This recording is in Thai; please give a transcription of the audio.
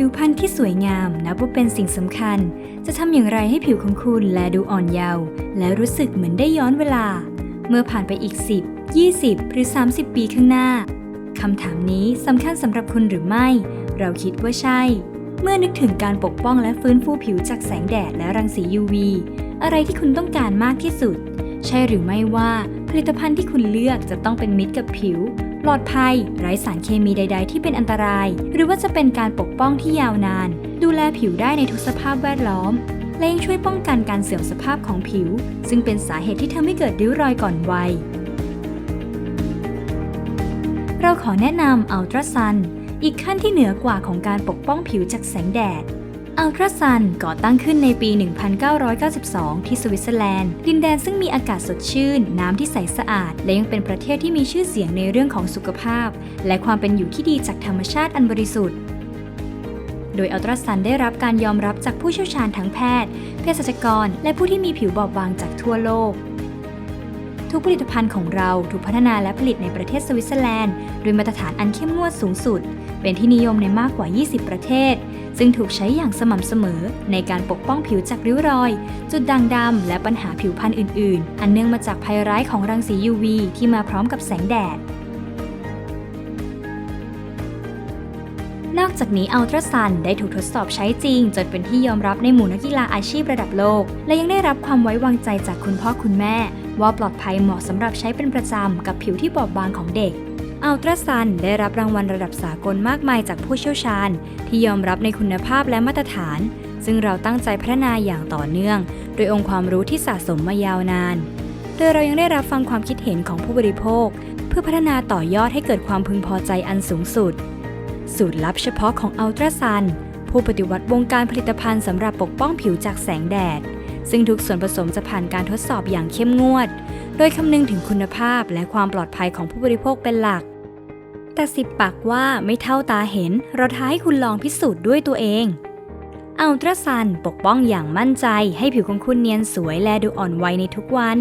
ผิวพรรณที่สวยงามนับว่าเป็นสิ่งสำคัญ จะทำอย่างไรให้ผิวของคุณแลดูอ่อนเยาว์และรู้สึกเหมือนได้ย้อนเวลา เมื่อผ่านไปอีก 10 20 หรือ 30 ปีข้างหน้าคำถามนี้สำคัญสำหรับคุณหรือไม่ เราคิดว่าใช่ เมื่อนึกถึงการปกป้องและฟื้นฟูผิวจากแสงแดดและรังสี UV อะไรที่คุณต้องการมากที่สุด ใช่หรือไม่ว่าผลิตภัณฑ์ที่คุณเลือกจะต้องเป็นมิตรกับผิว ปลอดภัย ไร้สารเคมีใด ๆ ที่เป็นอันตราย หรือว่าจะเป็นการปกป้องที่ยาวนาน ดูแลผิวได้ในทุกสภาพแวดล้อม และยังช่วยป้องกันการเสื่อมสภาพของผิว ซึ่งเป็นสาเหตุที่ทำให้เกิดริ้วรอยก่อนวัย เราขอแนะนำอัลตราซันอีกขั้นที่เหนือกว่าของการปกป้องผิวจากแสงแดด อัลตราซันก่อตั้งขึ้นในปี 1992 ที่สวิตเซอร์แลนด์ ดินแดนซึ่งมีอากาศสดชื่น น้ำที่ใสสะอาด และยังเป็นประเทศที่มีชื่อเสียงในเรื่องของสุขภาพ และความเป็นอยู่ที่ดีจากธรรมชาติอันบริสุทธิ์ โดยอัลตราซันได้รับการยอมรับจากผู้เชี่ยวชาญทั้งแพทย์ เภสัชกร และผู้ที่มีผิวบอบบางจากทั่วโลก ทุกผลิตภัณฑ์ของเราถูกพัฒนาและผลิตในประเทศสวิตเซอร์แลนด์โดยมาตรฐานอันเข้มงวดสูงสุด เป็นที่นิยมในมากกว่า 20 ประเทศ ซึ่งถูกใช้อย่างสม่ำเสมอในการปกป้องผิวจากริ้วรอย จุดด่างดำและปัญหาผิวพรรณอื่น ๆ อันเนื่องมาจากภัยร้ายของรังสี UV ที่มาพร้อมกับแสงแดดนอกจากนี้อัลตราซันได้ถูกทดสอบใช้จริง จนเป็นที่ยอมรับในหมู่นักกีฬาอาชีพระดับโลก และยังได้รับความไว้วางใจจากคุณพ่อคุณแม่ ว่าปลอดภัยเหมาะสำหรับใช้เป็นประจำกับผิวที่บอบบางของเด็กอัลตราซันได้รับรางวัลระดับสากลมากมายจากผู้เชี่ยวชาญ ที่ยอมรับในคุณภาพและมาตรฐาน ซึ่งเราตั้งใจพัฒนาอย่างต่อเนื่อง โดยองค์ความรู้ที่สะสมมายาวนาน โดยเรายังได้รับฟังความคิดเห็นของผู้บริโภค เพื่อพัฒนาต่อยอดให้เกิดความพึงพอใจอันสูงสุด สูตรลับเฉพาะของอัลตราซันผู้ปฏิวัติวงการผลิตภัณฑ์สำหรับปกป้องผิวจากแสงแดด ซึ่งทุกส่วนผสมจะผ่านการทดสอบอย่างเข้มงวด โดยคำนึงถึงคุณภาพและความปลอดภัยของผู้บริโภคเป็นหลัก แต่สิบปากว่าไม่เท่าตาเห็น เราท้าให้คุณลองพิสูจน์ด้วยตัวเองอัลตราซันปกป้องอย่างมั่นใจให้ผิวของคุณเนียนสวยและดูอ่อนวัยในทุกวัน